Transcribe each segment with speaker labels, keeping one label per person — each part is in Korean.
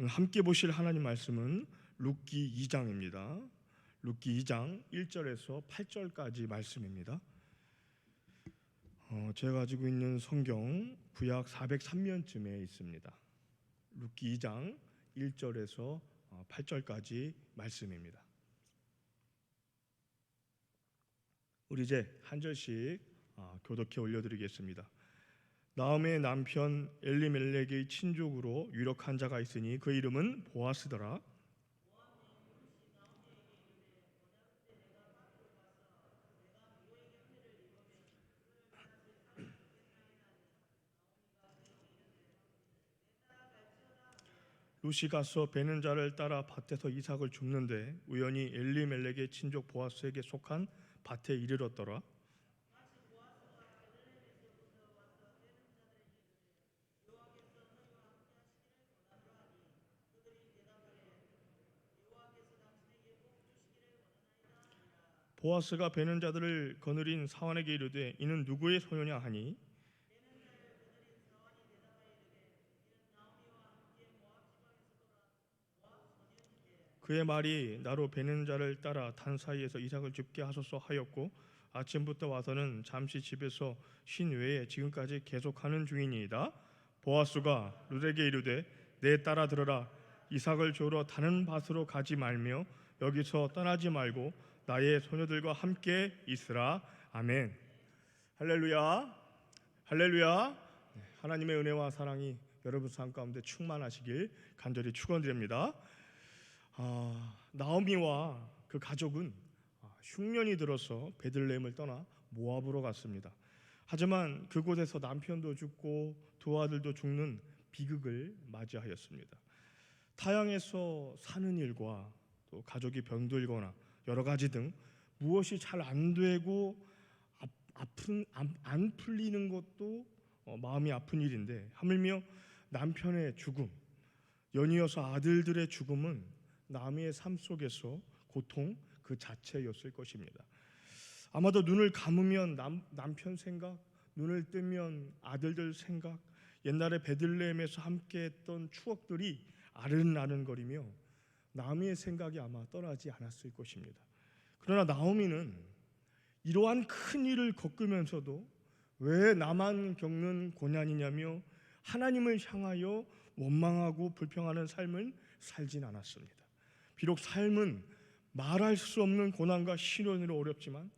Speaker 1: 오늘 함께 보실 하나님 말씀은 룻기 2장입니다. 룻기 2장 1절에서 8절까지 말씀입니다. 어, 제가 가지고 있는 성경 구약 403면쯤에 있습니다. 룻기 2장 1절에서 8절까지 말씀입니다. 우리 이제 한 절씩 아, 교독해 올려드리겠습니다. 나음의 남편 엘리멜렉의 친족으로 유력한 자가 있으니 그 이름은 보아스더라. 루시 가서 베는 자를 따라 밭에서 이삭을 줍는데 우연히 엘리멜렉의 친족 보아스에게 속한 밭에 이르렀더라. 보아스가 베는 자들을 거느린 사환에게 이르되 이는 누구의 소녀냐 하니 그의 말이 나로 베는 자를 따라 단 사이에서 이삭을 줍게 하소서 하였고 아침부터 와서는 잠시 집에서 쉰 외에 지금까지 계속하는 중이니이다. 보아스가 룻에게 이르되 내 따라 들어라 이삭을 조러 다른 밭으로 가지 말며 여기서 떠나지 말고 나의 소녀들과 함께 있으라. 아멘. 할렐루야. 할렐루야. 네, 하나님의 은혜와 사랑이 여러분 삶 가운데 충만하시길 간절히 축원드립니다. 아, 나오미와 그 가족은 아, 흉년이 들어서 베들레헴을 떠나 모압으로 갔습니다. 하지만 그곳에서 남편도 죽고 두 아들도 죽는 비극을 맞이하였습니다. 타양에서 사는 일과 또 가족이 병들거나 여러 가지 등 무엇이 잘 안 되고 아- 아픈 안, 안 풀리는 것도 어, 마음이 아픈 일인데 하물며 남편의 죽음 연이어서 아들들의 죽음은 남의 삶 속에서 고통 그 자체였을 것입니다. 아마도 눈을 감으면 남, 남편 생각, 눈을 뜨면 아들들 생각, 옛날에 베들레헴에서 함께했던 추억들이 아른아른거리며 나미의 생각이 아마 떠나지 않았을 것입니다. 그러나 나오미는 이러한 큰 일을 겪으면서도 왜 나만 겪는 고난이냐며 하나님을 향하여 원망하고 불평하는 삶을 살진 않았습니다. 비록 삶은 말할 수 없는 고난과 시련으로 어렵지만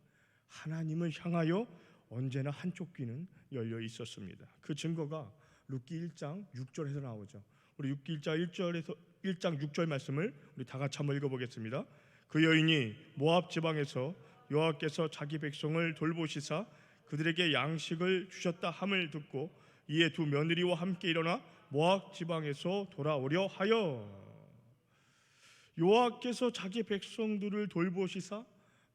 Speaker 1: 하나님을 향하여 언제나 한쪽 귀는 열려 있었습니다. 그 증거가 룻기 1장 6절에서 나오죠. 우리 룻기 1장 1절에서 1장 6절 말씀을 우리 다 같이 한번 읽어보겠습니다. 그 여인이 모압 지방에서 여호와께서 자기 백성을 돌보시사 그들에게 양식을 주셨다 함을 듣고 이에 두 며느리와 함께 일어나 모압 지방에서 돌아오려 하여 여호와께서 자기 백성들을 돌보시사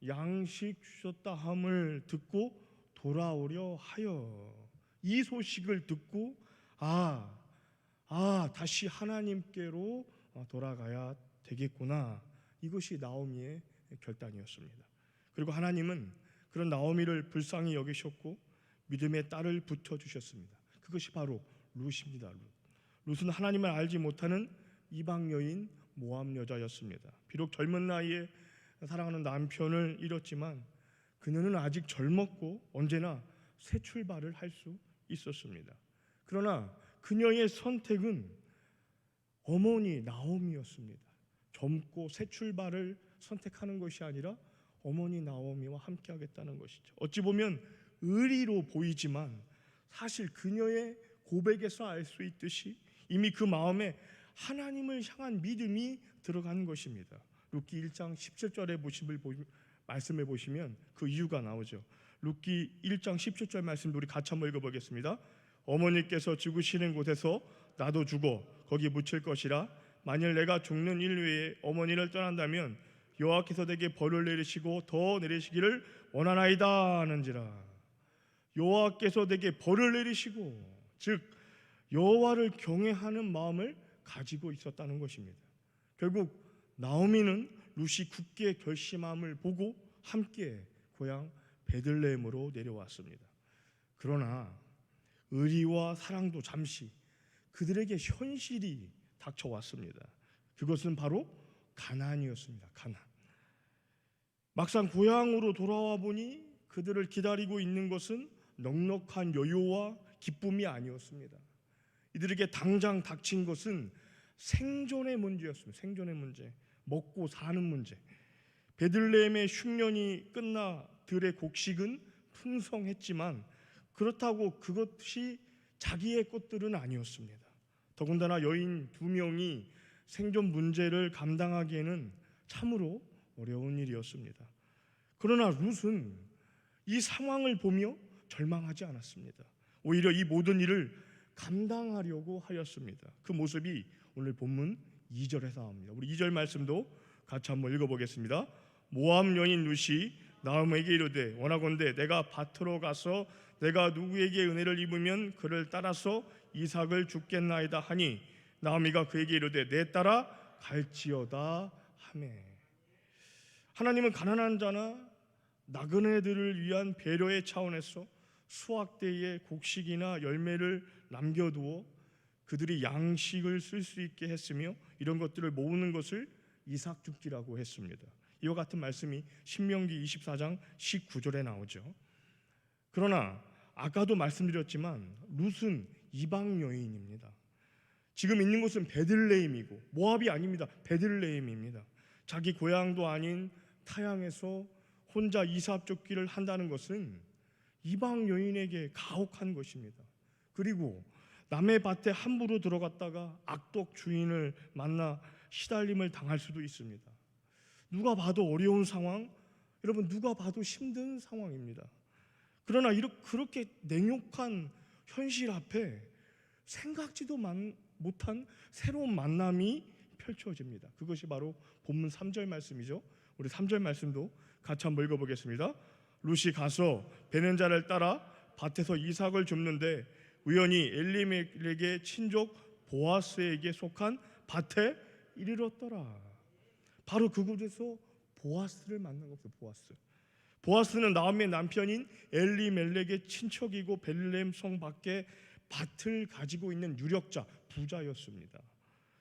Speaker 1: 양식 주셨다 함을 듣고 돌아오려 하여 이 소식을 듣고 아, 아 다시 하나님께로 돌아가야 되겠구나 이것이 나오미의 결단이었습니다. 그리고 하나님은 그런 나오미를 불쌍히 여기셨고 믿음의 딸을 붙여 주셨습니다. 그것이 바로 룻입니다. 룻. 룻은 하나님을 알지 못하는 이방 여인 모함 여자였습니다. 비록 젊은 나이에 사랑하는 남편을 잃었지만 그녀는 아직 젊었고 언제나 새 출발을 할 수 있었습니다. 그러나 그녀의 선택은 어머니 나오미였습니다. 젊고 새 출발을 선택하는 것이 아니라 어머니 나오미와 함께 하겠다는 것이죠. 어찌 보면 의리로 보이지만 사실 그녀의 고백에서 알 수 있듯이 이미 그 마음에 하나님을 향한 믿음이 들어간 것입니다. 룻기 1장 17절에 보심을 말씀해 보시면 그 이유가 나오죠. 룻기 1장 17절 말씀 우리 같이 한번 읽어보겠습니다. 어머니께서 죽으시는 곳에서 나도 죽어 거기 묻힐 것이라 만일 내가 죽는 일 외에 어머니를 떠난다면 여호와께서 내게 벌을 내리시고 더 내리시기를 원하나이다 하는지라 여호와께서 내게 벌을 내리시고 즉 여호와를 경외하는 마음을 가지고 있었다는 것입니다. 결국 나오미는 루시 굳게 결심함을 보고 함께 고향 베들레헴으로 내려왔습니다. 그러나 의리와 사랑도 잠시 그들에게 현실이 닥쳐왔습니다. 그것은 바로 가난이었습니다. 가난. 막상 고향으로 돌아와 보니 그들을 기다리고 있는 것은 넉넉한 여유와 기쁨이 아니었습니다. 이들에게 당장 닥친 것은 생존의 문제였습니다. 생존의 문제, 먹고 사는 문제. 베들레헴의 흉년이 끝나 들의 곡식은 풍성했지만 그렇다고 그것이 자기의 것들은 아니었습니다. 더군다나 여인 두 명이 생존 문제를 감당하기에는 참으로 어려운 일이었습니다. 그러나 룻은 이 상황을 보며 절망하지 않았습니다. 오히려 이 모든 일을 감당하려고 하였습니다. 그 모습이 오늘 본문 2절에서 나옵니다. 우리 2절 말씀도 같이 한번 읽어보겠습니다. 모함 여인 룻이 나음에게 이르되 원하건대 내가 밭으로 가서 내가 누구에게 은혜를 입으면 그를 따라서 이삭을 죽겠나이다 하니 나오미가 그에게 이르되 내 따라 갈지어다 하매 하나님은 가난한 자나 나그네들을 위한 배려의 차원에서 수확 때에 곡식이나 열매를 남겨두어 그들이 양식을 쓸 수 있게 했으며 이런 것들을 모으는 것을 이삭 죽기라고 했습니다. 이와 같은 말씀이 신명기 24장 19절에 나오죠. 그러나 아까도 말씀드렸지만 룻은 이방 여인입니다. 지금 있는 곳은 베들레헴이고 모압이 아닙니다. 베들레헴입니다. 자기 고향도 아닌 타향에서 혼자 이삭 쫓기를 한다는 것은 이방 여인에게 가혹한 것입니다. 그리고 남의 밭에 함부로 들어갔다가 악독 주인을 만나 시달림을 당할 수도 있습니다. 누가 봐도 어려운 상황, 여러분 누가 봐도 힘든 상황입니다. 그러나 이렇게 그렇게 냉혹한 현실 앞에 생각지도 만- 못한 새로운 만남이 펼쳐집니다. 그것이 바로 본문 3절 말씀이죠. 우리 3절 말씀도 같이 한번 읽어보겠습니다. 룻이 가서 베는 자를 따라 밭에서 이삭을 줍는데 우연히 엘리멜에게 친족 보아스에게 속한 밭에 이르렀더라. 바로 그곳에서 보아스를 만난 겁니다. 보아스. 보아스는 나음의 남편인 엘리멜렉의 친척이고 벨렘 성 밖에 밭을 가지고 있는 유력자 부자였습니다.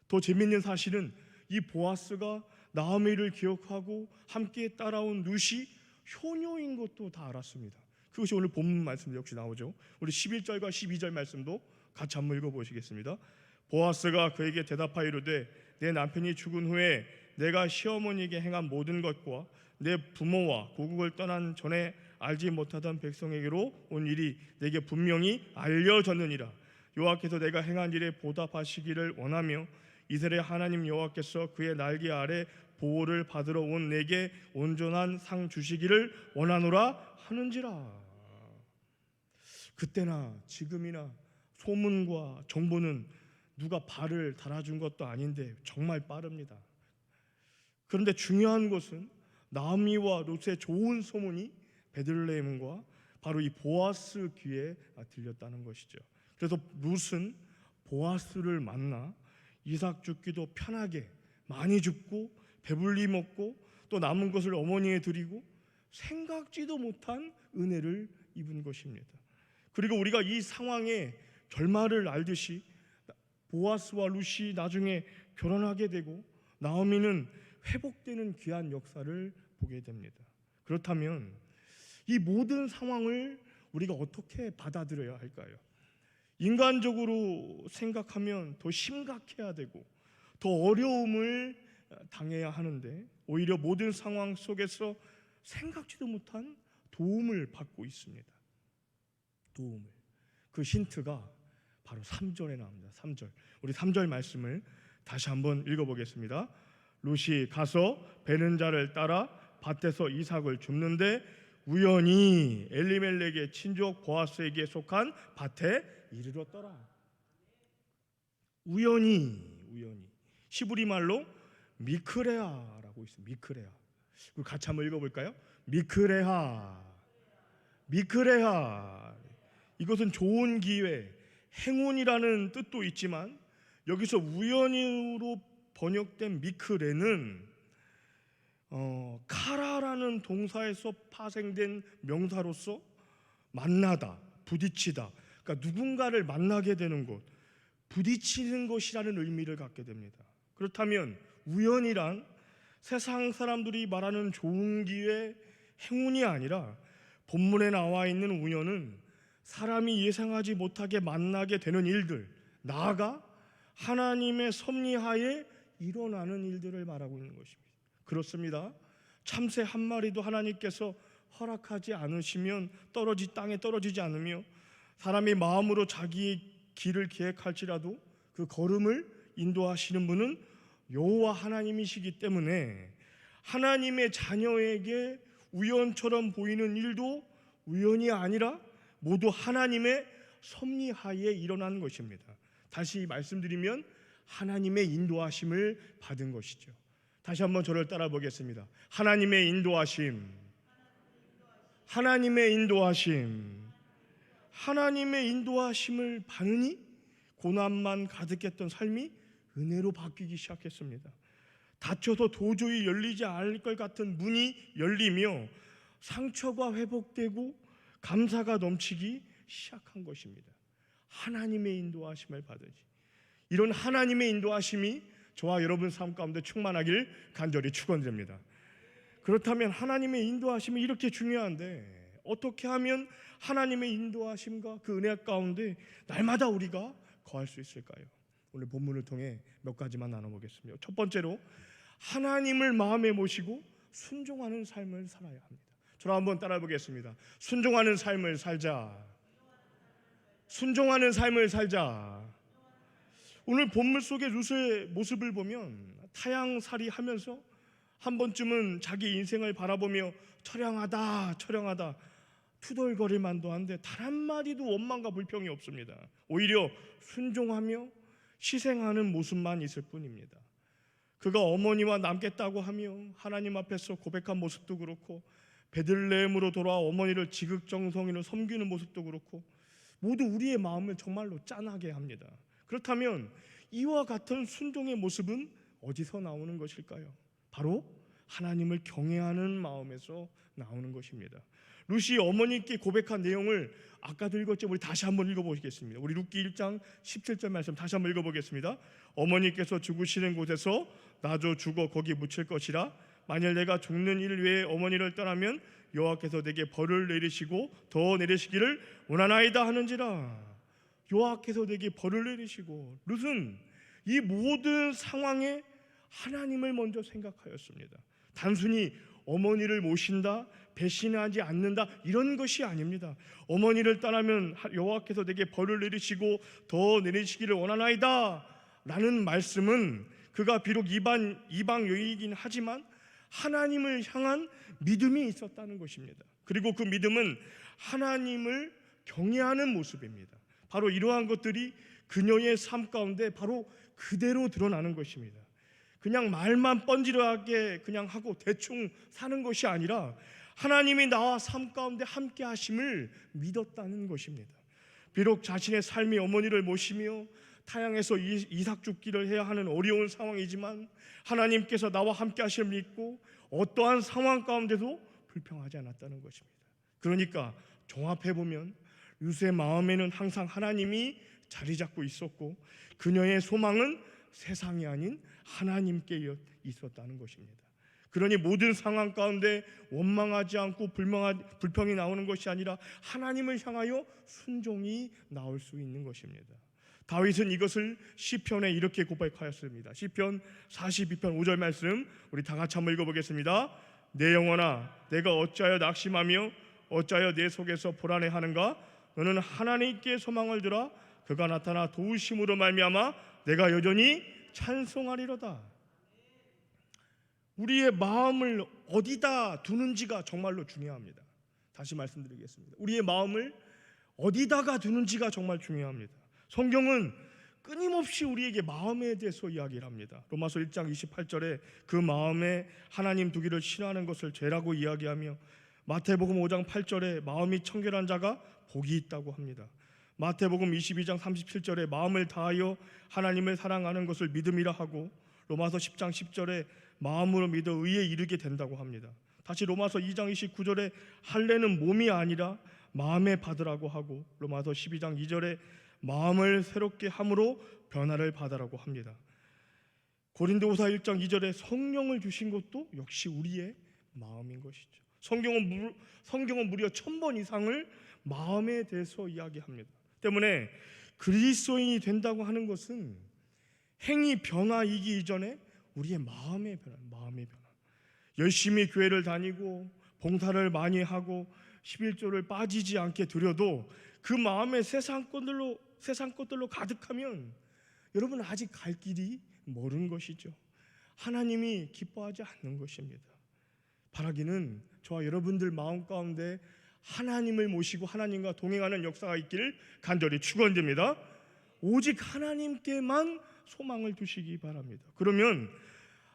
Speaker 1: 더 재밌는 사실은 이 보아스가 나아미를 기억하고 함께 따라온 룻이 효녀인 것도 다 알았습니다. 그것이 오늘 본문 말씀 역시 나오죠. 우리 11절과 12절 말씀도 같이 한번 읽어 보시겠습니다. 보아스가 그에게 대답하여 이르되 내 남편이 죽은 후에 내가 시어머니에게 행한 모든 것과 내 부모와 고국을 떠난 전에 알지 못하던 백성에게로 온 일이 내게 분명히 알려졌느니라 여호와께서 내가 행한 일에 보답하시기를 원하며 이스라엘 하나님 여호와께서 그의 날개 아래 보호를 받으러 온 내게 온전한 상 주시기를 원하노라 하는지라 그때나 지금이나 소문과 정보는 누가 발을 달아준 것도 아닌데 정말 빠릅니다. 그런데 중요한 것은 나미와 롯의 좋은 소문이 베들레헴과 바로 이 보아스 귀에 들렸다는 것이죠. 그래서 롯은 보아스를 만나 이삭 죽기도 편하게 많이 죽고 배불리 먹고 또 남은 것을 어머니에 드리고 생각지도 못한 은혜를 입은 것입니다. 그리고 우리가 이 상황의 결말을 알듯이 보아스와 루시 나중에 결혼하게 되고 나오미는 회복되는 귀한 역사를 보게 됩니다. 그렇다면 이 모든 상황을 우리가 어떻게 받아들여야 할까요? 인간적으로 생각하면 더 심각해야 되고 더 어려움을 당해야 하는데 오히려 모든 상황 속에서 생각지도 못한 도움을 받고 있습니다. 도움을. 그 힌트가 바로 3절에 나옵니다. 3절. 우리 3절 말씀을 다시 한번 읽어 보겠습니다. 롯이 가서 베는 자를 따라 밭에서 이삭을 줍는데 우연히 엘리멜렉의 친족 보아스에게 속한 밭에 이르렀더라. 우연히 우연히 시브리 말로 미크레아라고 있습니다. 미크레아. 우리 같이 한번 읽어볼까요? 미크레하. 미크레하. 이것은 좋은 기회, 행운이라는 뜻도 있지만 여기서 우연으로 번역된 미크레는 어, 카라라는 동사에서 파생된 명사로서 만나다, 부딪히다. 그러니까 누군가를 만나게 되는 곳. 부딪히는 것이라는 의미를 갖게 됩니다. 그렇다면 우연이란 세상 사람들이 말하는 좋은 기회, 행운이 아니라 본문에 나와 있는 우연은 사람이 예상하지 못하게 만나게 되는 일들, 나아가 하나님의 섭리하에 일어나는 일들을 말하고 있는 것입니다. 그렇습니다. 참새 한 마리도 하나님께서 허락하지 않으시면 떨어지 땅에 떨어지지 않으며 사람이 마음으로 자기의 길을 계획할지라도 그 걸음을 인도하시는 분은 여호와 하나님이시기 때문에 하나님의 자녀에게 우연처럼 보이는 일도 우연이 아니라 모두 하나님의 섭리하에 일어난 것입니다. 다시 말씀드리면 하나님의 인도하심을 받은 것이죠. 다시 한번 저를 따라 보겠습니다. 하나님의 인도하심. 하나님의 인도하심. 하나님의 인도하심을 받으니 고난만 가득했던 삶이 은혜로 바뀌기 시작했습니다. 닫혀서 도저히 열리지 않을 것 같은 문이 열리며 상처가 회복되고 감사가 넘치기 시작한 것입니다. 하나님의 인도하심을 받으니 이런 하나님의 인도하심이 저와 여러분 삶 가운데 충만하길 간절히 축원드립니다. 그렇다면 하나님의 인도하심이 이렇게 중요한데 어떻게 하면 하나님의 인도하심과 그 은혜 가운데 날마다 우리가 거할 수 있을까요? 오늘 본문을 통해 몇 가지만 나눠보겠습니다. 첫 번째로 하나님을 마음에 모시고 순종하는 삶을 살아야 합니다. 저를 한번 따라 보겠습니다. 순종하는 삶을 살자. 순종하는 삶을 살자. 오늘 본문 속의 루스의 모습을 보면 타양살이 하면서 한 번쯤은 자기 인생을 바라보며 처량하다, 처량하다 투덜거릴 만도 한데 단 한마디도 원망과 불평이 없습니다. 오히려 순종하며 희생하는 모습만 있을 뿐입니다. 그가 어머니와 남겠다고 하며 하나님 앞에서 고백한 모습도 그렇고 베들레헴으로 돌아와 어머니를 지극정성으로 섬기는 모습도 그렇고 모두 우리의 마음을 정말로 짠하게 합니다. 그렇다면 이와 같은 순종의 모습은 어디서 나오는 것일까요? 바로 하나님을 경외하는 마음에서 나오는 것입니다. 루시 어머니께 고백한 내용을 아까도 읽었죠. 우리 다시 한번 읽어보겠습니다. 우리 룻기 1장 17절 말씀 다시 한번 읽어보겠습니다. 어머니께서 죽으시는 곳에서 나도 죽어 거기 묻힐 것이라 만일 내가 죽는 일 외에 어머니를 떠나면 여호와께서 내게 벌을 내리시고 더 내리시기를 원하나이다 하는지라 여호와께서 내게 벌을 내리시고 룻은 이 모든 상황에 하나님을 먼저 생각하였습니다. 단순히 어머니를 모신다, 배신하지 않는다 이런 것이 아닙니다. 어머니를 떠나면 여호와께서 내게 벌을 내리시고 더 내리시기를 원하나이다. 라는 말씀은 그가 비록 이방 이방 여인이긴 하지만 하나님을 향한 믿음이 있었다는 것입니다. 그리고 그 믿음은 하나님을 경외하는 모습입니다. 바로 이러한 것들이 그녀의 삶 가운데 바로 그대로 드러나는 것입니다. 그냥 말만 뻔지르하게 그냥 하고 대충 사는 것이 아니라 하나님이 나와 삶 가운데 함께 하심을 믿었다는 것입니다. 비록 자신의 삶이 어머니를 모시며 타양에서 이삭 죽기를 해야 하는 어려운 상황이지만 하나님께서 나와 함께 하심을 믿고 어떠한 상황 가운데도 불평하지 않았다는 것입니다. 그러니까 종합해 보면 유수의 마음에는 항상 하나님이 자리 잡고 있었고 그녀의 소망은 세상이 아닌 하나님께 있었다는 것입니다. 그러니 모든 상황 가운데 원망하지 않고 불평이 나오는 것이 아니라 하나님을 향하여 순종이 나올 수 있는 것입니다. 다윗은 이것을 시편에 이렇게 고백하였습니다. 시편 42편 5절 말씀 우리 다 같이 한번 읽어보겠습니다. 내 영혼아, 내가 어찌하여 낙심하며 어찌하여 내 속에서 불안해하는가? 너는 하나님께 소망을 들어 그가 나타나 도우심으로 말미암아 내가 여전히 찬송하리로다. 우리의 마음을 어디다 두는지가 정말로 중요합니다. 다시 말씀드리겠습니다. 우리의 마음을 어디다가 두는지가 정말 중요합니다. 성경은 끊임없이 우리에게 마음에 대해서 이야기를 합니다. 로마서 1장 28절에 그 마음에 하나님 두기를 싫어하는 것을 죄라고 이야기하며 마태복음 5장 8절에 마음이 청결한 자가 복이 있다고 합니다. 마태복음 22장 37절에 마음을 다하여 하나님을 사랑하는 것을 믿음이라 하고 로마서 10장 10절에 마음으로 믿어 의에 이르게 된다고 합니다. 다시 로마서 2장 29절에 할례는 몸이 아니라 마음에 받으라고 하고 로마서 12장 2절에 마음을 새롭게 함으로 변화를 받으라고 합니다. 고린도후서 1장 2절에 성령을 주신 것도 역시 우리의 마음인 것이죠. 성경은 무, 성경은 무려 천번 이상을 마음에 대해서 이야기합니다. 때문에 그리스도인이 된다고 하는 것은 행위 변화이기 이전에 우리의 마음의 변화, 마음의 변화. 열심히 교회를 다니고 봉사를 많이 하고 11조를 빠지지 않게 드려도 그 마음에 세상 것들로 세상 것들로 가득하면 여러분 아직 갈 길이 멀은 것이죠. 하나님이 기뻐하지 않는 것입니다. 바라기는 저와 여러분들 마음 가운데 하나님을 모시고 하나님과 동행하는 역사가 있기를 간절히 축원드립니다. 오직 하나님께만 소망을 두시기 바랍니다. 그러면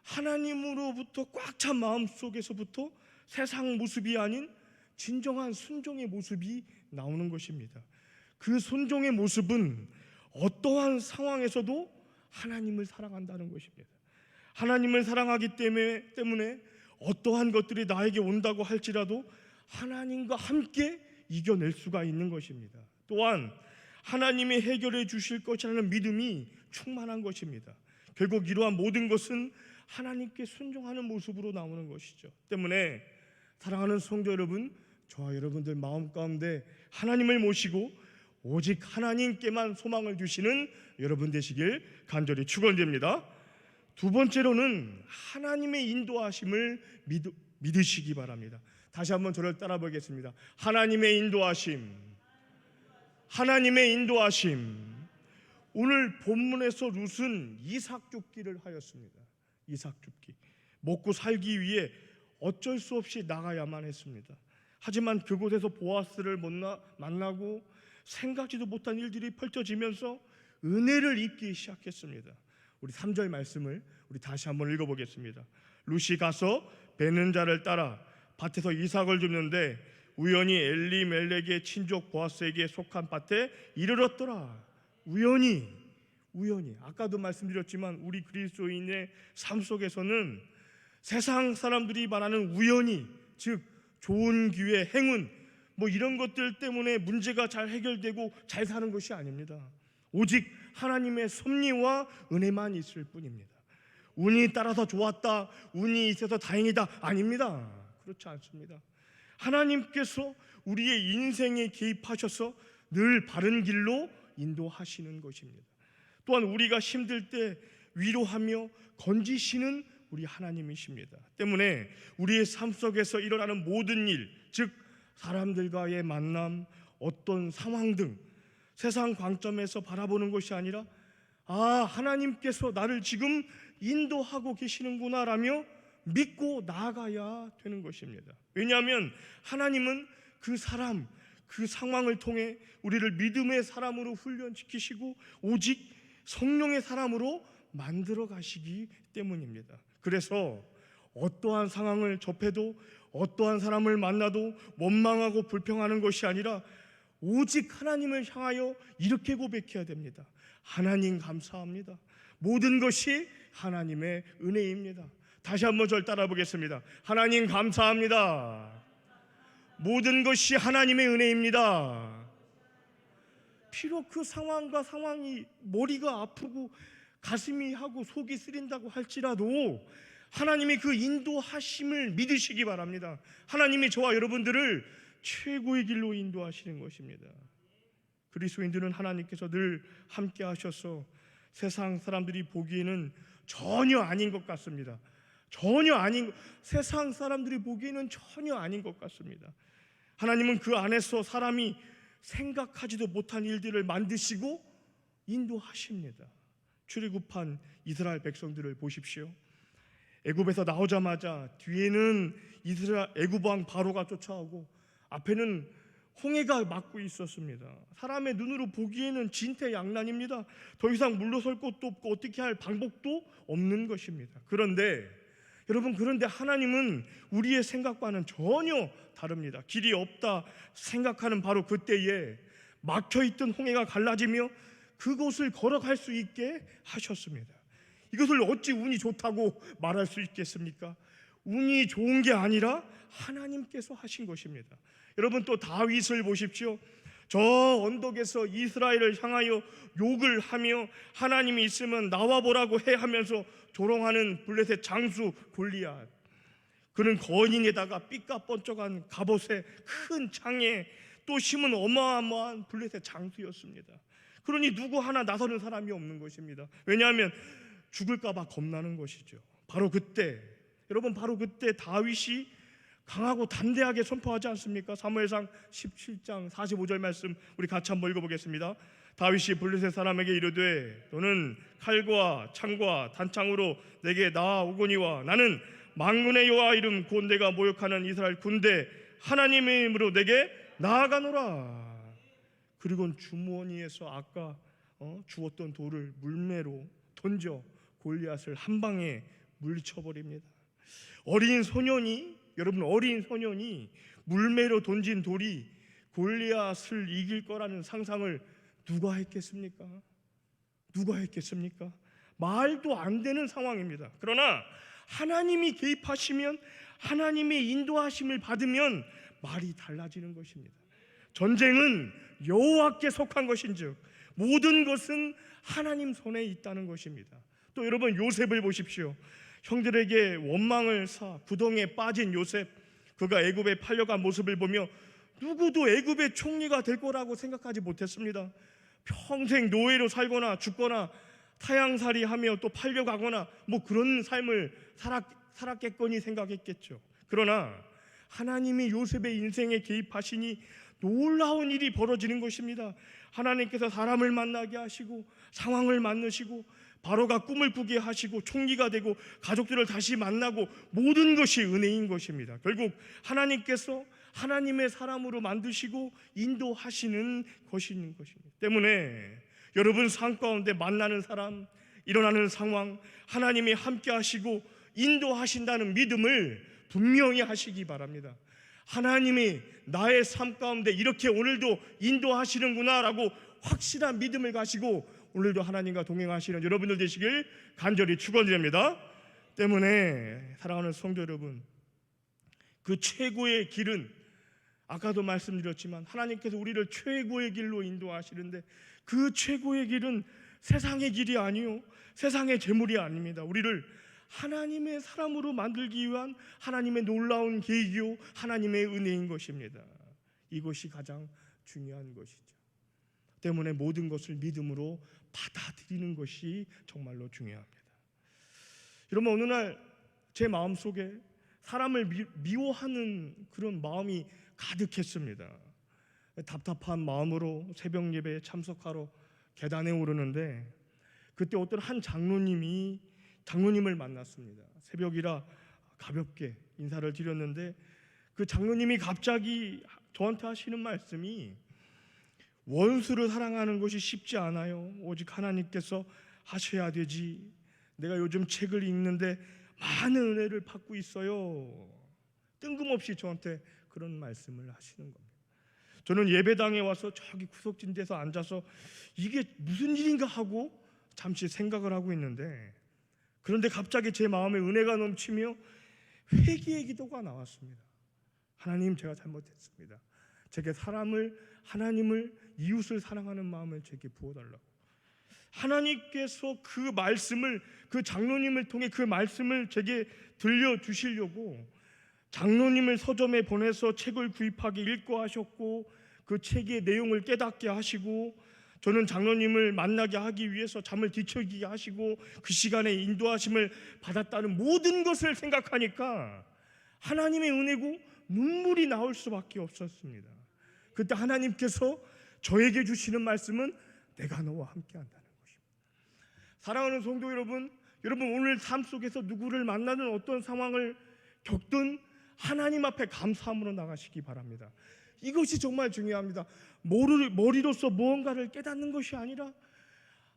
Speaker 1: 하나님으로부터 꽉 찬 마음 속에서부터 세상 모습이 아닌 진정한 순종의 모습이 나오는 것입니다. 그 순종의 모습은 어떠한 상황에서도 하나님을 사랑한다는 것입니다. 하나님을 사랑하기 때문에, 때문에 어떠한 것들이 나에게 온다고 할지라도 하나님과 함께 이겨낼 수가 있는 것입니다. 또한 하나님이 해결해 주실 것이라는 믿음이 충만한 것입니다. 결국 이러한 모든 것은 하나님께 순종하는 모습으로 나오는 것이죠. 때문에 사랑하는 성도 여러분, 저와 여러분들 마음 가운데 하나님을 모시고 오직 하나님께만 소망을 주시는 여러분 되시길 간절히 축원드립니다. 두 번째로는 하나님의 인도하심을 믿, 믿으시기 바랍니다. 다시 한번 저를 따라 보겠습니다. 하나님의 인도하심. 하나님의 인도하심. 오늘 본문에서 룻은 이삭 줍기를 하였습니다. 이삭 줍기. 먹고 살기 위해 어쩔 수 없이 나가야만 했습니다. 하지만 그곳에서 보아스를 만나, 만나고 생각지도 못한 일들이 펼쳐지면서 은혜를 입기 시작했습니다. 우리 3절 말씀을 우리 다시 한번 읽어보겠습니다. 룻이 가서 베는 자를 따라 밭에서 이삭을 줍는데 우연히 엘리 멜렉의 친족 보아스에게 속한 밭에 이르렀더라. 우연히 우연히 아까도 말씀드렸지만 우리 그리스도인의 삶 속에서는 세상 사람들이 말하는 우연히 즉 좋은 기회, 행운 뭐 이런 것들 때문에 문제가 잘 해결되고 잘 사는 것이 아닙니다. 오직 하나님의 섭리와 은혜만 있을 뿐입니다. 운이 따라서 좋았다, 운이 있어서 다행이다 아닙니다. 그렇지 않습니다. 하나님께서 우리의 인생에 개입하셔서 늘 바른 길로 인도하시는 것입니다. 또한 우리가 힘들 때 위로하며 건지시는 우리 하나님이십니다. 때문에 우리의 삶 속에서 일어나는 모든 일, 즉 사람들과의 만남, 어떤 상황 등 세상 관점에서 바라보는 것이 아니라 아, 하나님께서 나를 지금 인도하고 계시는구나라며 믿고 나아가야 되는 것입니다. 왜냐하면 하나님은 그 사람, 그 상황을 통해 우리를 믿음의 사람으로 훈련시키시고 오직 성령의 사람으로 만들어 가시기 때문입니다. 그래서 어떠한 상황을 접해도 어떠한 사람을 만나도 원망하고 불평하는 것이 아니라 오직 하나님을 향하여 이렇게 고백해야 됩니다. 하나님 감사합니다. 모든 것이 하나님의 은혜입니다. 다시 한번 절 따라 보겠습니다. 하나님 감사합니다. 모든 것이 하나님의 은혜입니다. 비록 그 상황과 상황이 머리가 아프고 가슴이 하고 속이 쓰린다고 할지라도 하나님이 그 인도하심을 믿으시기 바랍니다. 하나님이 저와 여러분들을 최고의 길로 인도하시는 것입니다. 그리스도인들은 하나님께서 늘 함께 하셔서 세상 사람들이 보기에는 전혀 아닌 것 같습니다. 전혀 아닌 세상 사람들이 보기에는 전혀 아닌 것 같습니다. 하나님은 그 안에서 사람이 생각하지도 못한 일들을 만드시고 인도하십니다. 출애굽한 이스라엘 백성들을 보십시오. 애굽에서 나오자마자 뒤에는 이스라엘 애굽 왕 바로가 쫓아오고 앞에는 홍해가 막고 있었습니다. 사람의 눈으로 보기에는 진퇴양난입니다. 더 이상 물러설 곳도 없고 어떻게 할 방법도 없는 것입니다. 그런데 여러분 그런데 하나님은 우리의 생각과는 전혀 다릅니다. 길이 없다 생각하는 바로 그때에 막혀 있던 홍해가 갈라지며 그곳을 걸어갈 수 있게 하셨습니다. 이것을 어찌 운이 좋다고 말할 수 있겠습니까? 운이 좋은 게 아니라 하나님께서 하신 것입니다. 여러분 또 다윗을 보십시오. 저 언덕에서 이스라엘을 향하여 욕을 하며 하나님이 있으면 나와 보라고 해 하면서 조롱하는 블레셋 장수 골리앗 그는 거인에다가 삐까뻔쩍한 갑옷에 큰 창에 또 심은 어마어마한 블레셋 장수였습니다. 그러니 누구 하나 나서는 사람이 없는 것입니다. 왜냐하면 죽을까봐 겁나는 것이죠. 바로 그때 여러분 바로 그때 다윗이 강하고 담대하게 선포하지 않습니까? 사무엘상 17장 45절 말씀 우리 같이 한번 읽어보겠습니다. 다윗이 블레셋 사람에게 이르되 너는 칼과 창과 단창으로 내게 나아오거니와 나는 망군의 여호와 이름 곧 내가 모욕하는 이스라엘 군대 하나님의 이름으로 내게 나아가노라. 그리고 주머니에서 아까 어, 주었던 돌을 물매로 던져 골리앗을 한 방에 물리쳐 버립니다. 어린 소년이 여러분 어린 소년이 물매로 던진 돌이 골리앗을 이길 거라는 상상을 누가 했겠습니까? 누가 했겠습니까? 말도 안 되는 상황입니다. 그러나 하나님이 개입하시면 하나님의 인도하심을 받으면 말이 달라지는 것입니다. 전쟁은 여호와께 속한 것인즉 모든 것은 하나님 손에 있다는 것입니다. 또 여러분 요셉을 보십시오. 형들에게 원망을 사 구덩이에 빠진 요셉 그가 애굽에 팔려간 모습을 보며 누구도 애굽의 총리가 될 거라고 생각하지 못했습니다. 평생 노예로 살거나 죽거나 타양살이 하며 또 팔려가거나 뭐 그런 삶을 살았, 살았겠거니 생각했겠죠. 그러나 하나님이 요셉의 인생에 개입하시니 놀라운 일이 벌어지는 것입니다. 하나님께서 사람을 만나게 하시고 상황을 만드시고 바로가 꿈을 꾸게 하시고 총리가 되고 가족들을 다시 만나고 모든 것이 은혜인 것입니다. 결국 하나님께서 하나님의 사람으로 만드시고 인도하시는 것인 것입니다. 때문에 여러분 삶 가운데 만나는 사람, 일어나는 상황, 하나님이 함께 하시고 인도하신다는 믿음을 분명히 하시기 바랍니다. 하나님이 나의 삶 가운데 이렇게 오늘도 인도하시는구나라고 확실한 믿음을 가지고 오늘도 하나님과 동행하시는 여러분들 되시길 간절히 축원드립니다. 때문에 사랑하는 성도 여러분, 그 최고의 길은 아까도 말씀드렸지만 하나님께서 우리를 최고의 길로 인도하시는데 그 최고의 길은 세상의 길이 아니요 세상의 재물이 아닙니다. 우리를 하나님의 사람으로 만들기 위한 하나님의 놀라운 계획이요 하나님의 은혜인 것입니다. 이것이 가장 중요한 것이죠. 때문에 모든 것을 믿음으로 받아들이는 것이 정말로 중요합니다. 여러분 어느 날 제 마음 속에 사람을 미, 미워하는 그런 마음이 가득했습니다. 답답한 마음으로 새벽 예배에 참석하러 계단에 오르는데 그때 어떤 한 장로님이 장로님을 만났습니다. 새벽이라 가볍게 인사를 드렸는데 그 장로님이 갑자기 저한테 하시는 말씀이 원수를 사랑하는 것이 쉽지 않아요. 오직 하나님께서 하셔야 되지. 내가 요즘 책을 읽는데 많은 은혜를 받고 있어요. 뜬금없이 저한테 그런 말씀을 하시는 겁니다. 저는 예배당에 와서 저기 구석진 데서 앉아서 이게 무슨 일인가 하고 잠시 생각을 하고 있는데 그런데 갑자기 제 마음에 은혜가 넘치며 회개의 기도가 나왔습니다. 하나님 제가 잘못했습니다. 제게 사람을 하나님을 이웃을 사랑하는 마음을 제게 부어달라고. 하나님께서 그 말씀을 그 장로님을 통해 그 말씀을 제게 들려 주시려고 장로님을 서점에 보내서 책을 구입하게 읽고 하셨고 그 책의 내용을 깨닫게 하시고 저는 장로님을 만나게 하기 위해서 잠을 뒤척이게 하시고 그 시간에 인도하심을 받았다는 모든 것을 생각하니까 하나님의 은혜고 눈물이 나올 수밖에 없었습니다. 그때 하나님께서 저에게 주시는 말씀은 내가 너와 함께 한다는 것입니다. 사랑하는 성도 여러분, 여러분 오늘 삶 속에서 누구를 만나는 어떤 상황을 겪든 하나님 앞에 감사함으로 나가시기 바랍니다. 이것이 정말 중요합니다. 머리, 머리로서 무언가를 깨닫는 것이 아니라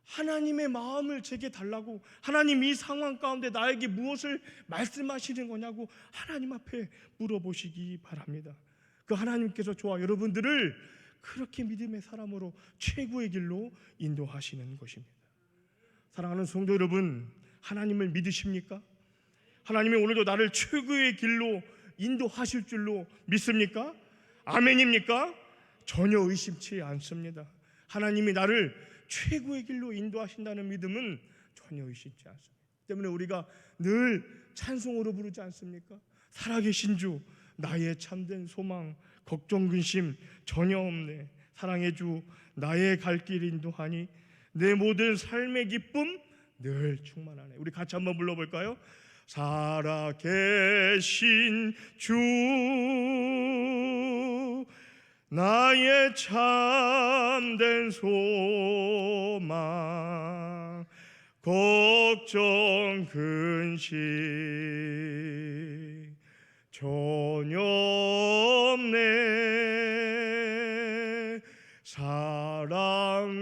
Speaker 1: 하나님의 마음을 제게 달라고 하나님 이 상황 가운데 나에게 무엇을 말씀하시는 거냐고 하나님 앞에 물어보시기 바랍니다. 그 하나님께서 저와 여러분들을 그렇게 믿음의 사람으로 최고의 길로 인도하시는 것입니다. 사랑하는 성도 여러분, 하나님을 믿으십니까? 하나님이 오늘도 나를 최고의 길로 인도하실 줄로 믿습니까? 아멘입니까? 전혀 의심치 않습니다. 하나님이 나를 최고의 길로 인도하신다는 믿음은 전혀 의심치 않습니다. 때문에 우리가 늘 찬송으로 부르지 않습니까? 살아계신 주, 나의 참된 소망, 걱정 근심 전혀 없네. 사랑의 주, 나의 갈 길 인도하니 내 모든 삶의 기쁨 늘 충만하네. 우리 같이 한번 불러볼까요? 살아계신 주 나의 참된 소망 걱정 근심 전혀 없네. 사랑의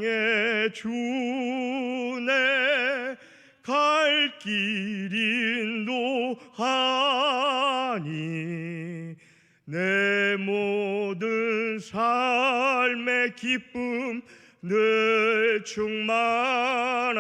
Speaker 1: 주내 갈길 인도 하니. 내 모든 삶의 기쁨 늘 충만하네.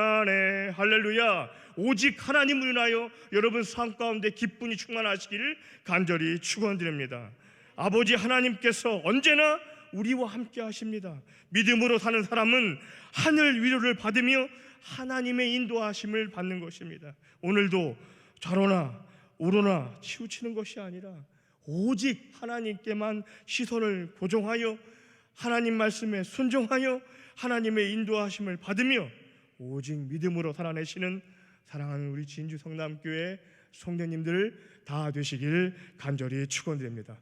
Speaker 1: 할렐루야 오직 하나님을 인하여 여러분 삶 가운데 기쁨이 충만하시기를 간절히 축원드립니다. 아버지 하나님께서 언제나 우리와 함께 하십니다. 믿음으로 사는 사람은 하늘 위로를 받으며 하나님의 인도하심을 받는 것입니다. 오늘도 좌로나 우로나 치우치는 것이 아니라 오직 하나님께만 시선을 고정하여 하나님 말씀에 순종하여 하나님의 인도하심을 받으며 오직 믿음으로 살아내시는 사랑하는 우리 진주 성남교회 성도님들 다 되시길 간절히 축원드립니다.